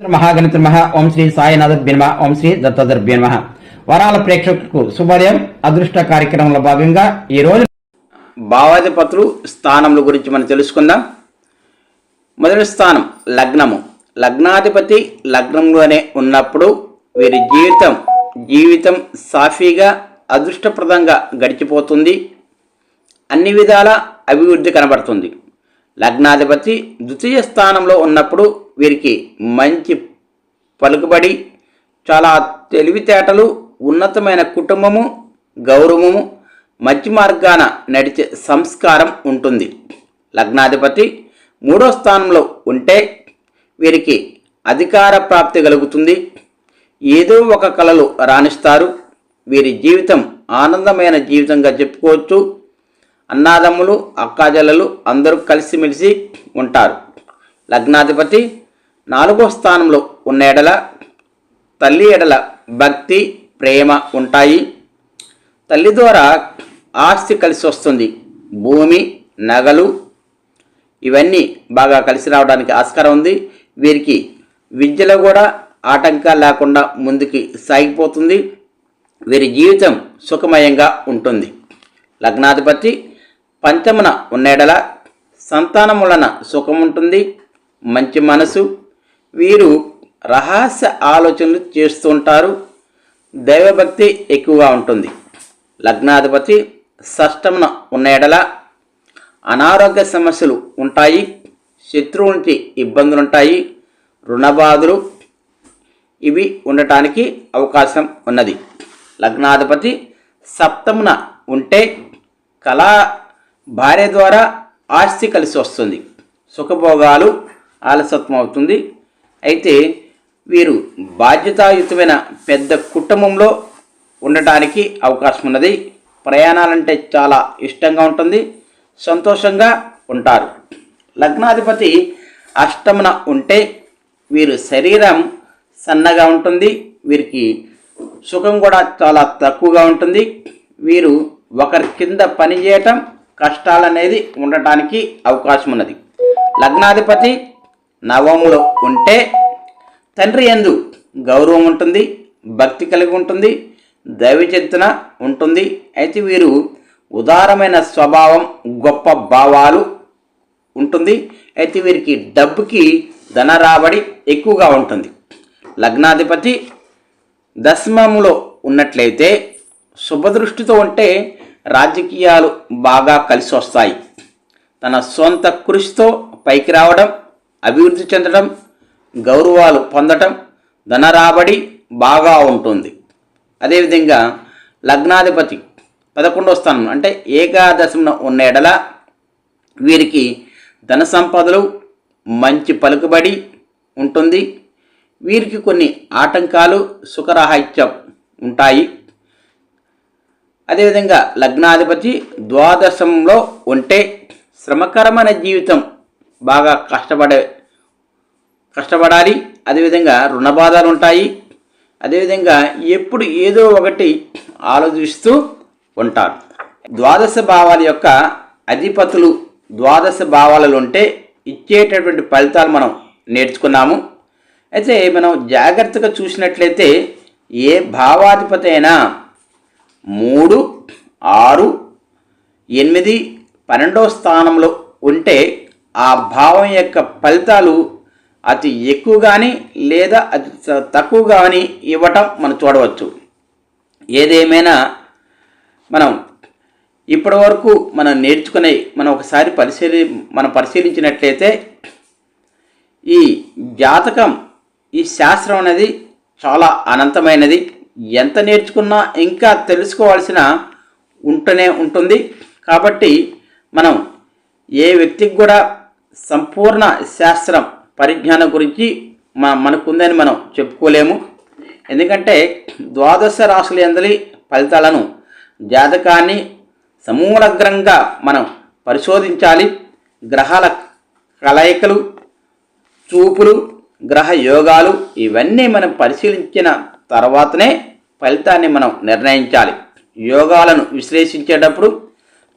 మహాగణిత మహా ఓం శ్రీ సాయినాథ బిన్మ ఓం శ్రీ దత్తోదర్ బిన్మ వరాల ప్రేక్షకులకు శుభోదయం. అదృష్ట కార్యక్రమంలో భాగంగా ఈ రోజు భావాధిపతులు స్థానముల గురించి మనం తెలుసుకుందాం. మొదటి స్థానం లగ్నము. లగ్నాధిపతి లగ్నంలోనే ఉన్నప్పుడు వీరి జీవితం జీవితం సాఫీగా అదృష్టప్రదంగా గడిచిపోతుంది. అన్ని విధాల అభివృద్ధి కనబడుతుంది. లగ్నాధిపతి ద్వితీయ స్థానంలో ఉన్నప్పుడు వీరికి మంచి పలుకుబడి చాలా తెలివితేటలు ఉన్నతమైన కుటుంబము గౌరవము మంచి మార్గాన నడిచే సంస్కారం ఉంటుంది. లగ్నాధిపతి మూడో స్థానంలో ఉంటే వీరికి అధికార ప్రాప్తి కలుగుతుంది. ఏదో ఒక కళలు రాణిస్తారు. వీరి జీవితం ఆనందమైన జీవితంగా చెప్పుకోవచ్చు. అన్నాదమ్ములు అక్కాజల్లలు అందరూ కలిసిమెలిసి ఉంటారు. లగ్నాధిపతి నాలుగో స్థానంలో ఉన్న ఎడల తల్లి ఎడల భక్తి ప్రేమ ఉంటాయి. తల్లి ద్వారా ఆస్తి కలిసి వస్తుంది. భూమి నగలు ఇవన్నీ బాగా కలిసి రావడానికి ఆస్కారం ఉంది. వీరికి విద్యలో కూడా ఆటంకాలు లేకుండా ముందుకి సాగిపోతుంది. వీరి జీవితం సుఖమయంగా ఉంటుంది. లగ్నాధిపతి పంచమున ఉన్నెడల సంతానములన సుఖముంటుంది సుఖం ఉంటుంది మంచి మనసు. వీరు రహస్య ఆలోచనలు చేస్తూ ఉంటారు దైవభక్తి ఎక్కువగా ఉంటుంది. లగ్నాధిపతి షష్టమున ఉన్న ఎడల అనారోగ్య సమస్యలు ఉంటాయి శత్రువు నుంచి ఇబ్బందులు ఉంటాయి రుణబాధలు ఇవి ఉండటానికి అవకాశం ఉన్నది. లగ్నాధిపతి సప్తమున ఉంటే కళా భార్య ద్వారా ఆస్తి కలిసి వస్తుంది. సుఖభోగాలు ఆలసత్వం అవుతుంది. అయితే వీరు బాధ్యతాయుతమైన పెద్ద కుటుంబంలో ఉండటానికి అవకాశం ఉన్నది. ప్రయాణాలంటే చాలా ఇష్టంగా ఉంటుంది. సంతోషంగా ఉంటారు. లగ్నాధిపతి అష్టమున ఉంటే వీరు శరీరం సన్నగా ఉంటుంది. వీరికి సుఖం కూడా చాలా తక్కువగా ఉంటుంది. వీరు ఒకరి కింద పనిచేయటం కష్టాలనేది ఉండటానికి అవకాశం ఉన్నది లగ్నాధిపతి నవములో ఉంటే తండ్రి ఎందు గౌరవం ఉంటుంది భక్తి కలిగి ఉంటుంది దైవచింతన ఉంటుంది. అయితే వీరు ఉదారమైన స్వభావం గొప్ప భావాలు ఉంటుంది. అయితే వీరికి డబ్బుకి ధన రాబడి ఎక్కువగా ఉంటుంది. లగ్నాధిపతి దశమంలో ఉన్నట్లయితే శుభదృష్టితో ఉంటే రాజకీయాలు బాగా కలిసి వస్తాయి. తన సొంత కృషితో పైకి రావడం అభివృద్ధి చెందడం గౌరవాలు పొందడం ధన రాబడి బాగా ఉంటుంది. అదేవిధంగా లగ్నాధిపతి పదకొండవ స్థానం అంటే ఏకాదశమున ఉన్న ఎడల వీరికి ధన సంపదలు మంచి పలుకుబడి ఉంటుంది. వీరికి కొన్ని ఆటంకాలు సుఖరాహిత్యం ఉంటాయి. అదేవిధంగా లగ్నాధిపతి ద్వాదశంలో ఉంటే శ్రమకరమైన జీవితం బాగా కష్టపడే కష్టపడాలి. అదేవిధంగా రుణబాధలు ఉంటాయి. అదేవిధంగా ఎప్పుడు ఏదో ఒకటి ఆలోచిస్తూ ఉంటారు. ద్వాదశ భావాల యొక్క అధిపతులు ద్వాదశ భావాలలో ఉంటే ఇచ్చేటటువంటి ఫలితాలు మనం నేర్చుకున్నాము. అయితే మనం జాగ్రత్తగా చూసినట్లయితే ఏ భావాధిపతి అయినా మూడు ఆరు ఎనిమిది పన్నెండవ స్థానంలో ఉంటే ఆ భావం యొక్క ఫలితాలు అతి ఎక్కువ కానీ లేదా అతి తక్కువ కానీ ఇవ్వటం మనం చూడవచ్చు. ఏదేమైనా మనం ఇప్పటి వరకు మనం నేర్చుకునే మనం ఒకసారి పరిశీలి మనం పరిశీలించినట్లయితే ఈ జాతకం ఈ శాస్త్రం అనేది చాలా అనంతమైనది. ఎంత నేర్చుకున్నా ఇంకా తెలుసుకోవాల్సిన ఉంటూనే ఉంటుంది. కాబట్టి మనం ఏ వ్యక్తికి కూడా సంపూర్ణ శాస్త్రం పరిజ్ఞానం గురించి మన మనకుందని మనం చెప్పుకోలేము. ఎందుకంటే ద్వాదశ రాశుల ఎందలి ఫలితాలను జాతకాన్ని సమూలగ్రంగా మనం పరిశోధించాలి. గ్రహాల కలయికలు చూపులు గ్రహ యోగాలు ఇవన్నీ మనం పరిశీలించిన తర్వాతనే ఫలితాన్ని మనం నిర్ణయించాలి. యోగాలను విశ్లేషించేటప్పుడు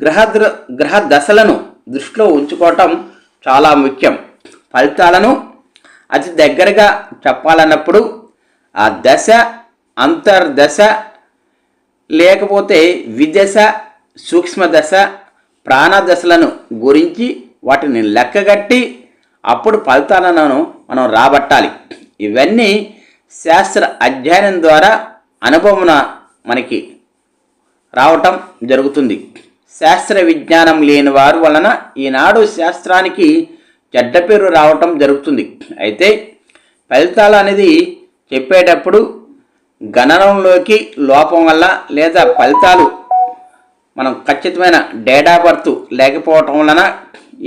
గ్రహ దృ- గ్రహ దశలను దృష్టిలో ఉంచుకోవటం చాలా ముఖ్యం. ఫలితాలను అతి దగ్గరగా చెప్పాలన్నప్పుడు ఆ దశ అంతర్దశ లేకపోతే విదశ సూక్ష్మ దశ ప్రాణదశలను గురించి వాటిని లెక్కగట్టి అప్పుడు ఫలితాలను మనం రాబట్టాలి. ఇవన్నీ శాస్త్ర అధ్యయనం ద్వారా అనుభవమున మనకి రావటం జరుగుతుంది. శాస్త్ర విజ్ఞానం లేని వారు వలన ఈనాడు శాస్త్రానికి చెడ్డ పేరు రావటం జరుగుతుంది. అయితే ఫలితాలు అనేది చెప్పేటప్పుడు గణనంలోకి లోపం వల్ల లేదా ఫలితాలు మనం ఖచ్చితమైన డేటా బర్త్ లేకపోవటం వలన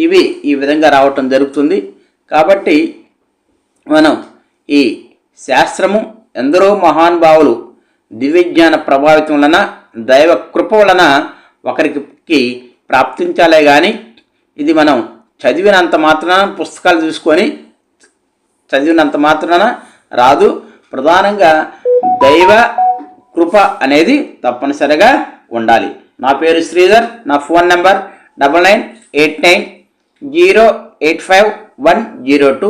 ఇవి ఈ విధంగా రావటం జరుగుతుంది. కాబట్టి మనం ఈ శాస్త్రము ఎందరో మహానుభావులు దివ్యజ్ఞాన ప్రభావితం వలన దైవ కృప వలన ఒకరికి ప్రాప్తించాలే కానీ ఇది మనం చదివినంత మాత్రాన పుస్తకాలు చూసుకొని చదివినంత మాత్రాన రాదు. ప్రధానంగా దైవ కృప అనేది తప్పనిసరిగా ఉండాలి. నా పేరు శ్రీధర్ నా phone number double nine eight nine zero eight five one zero two.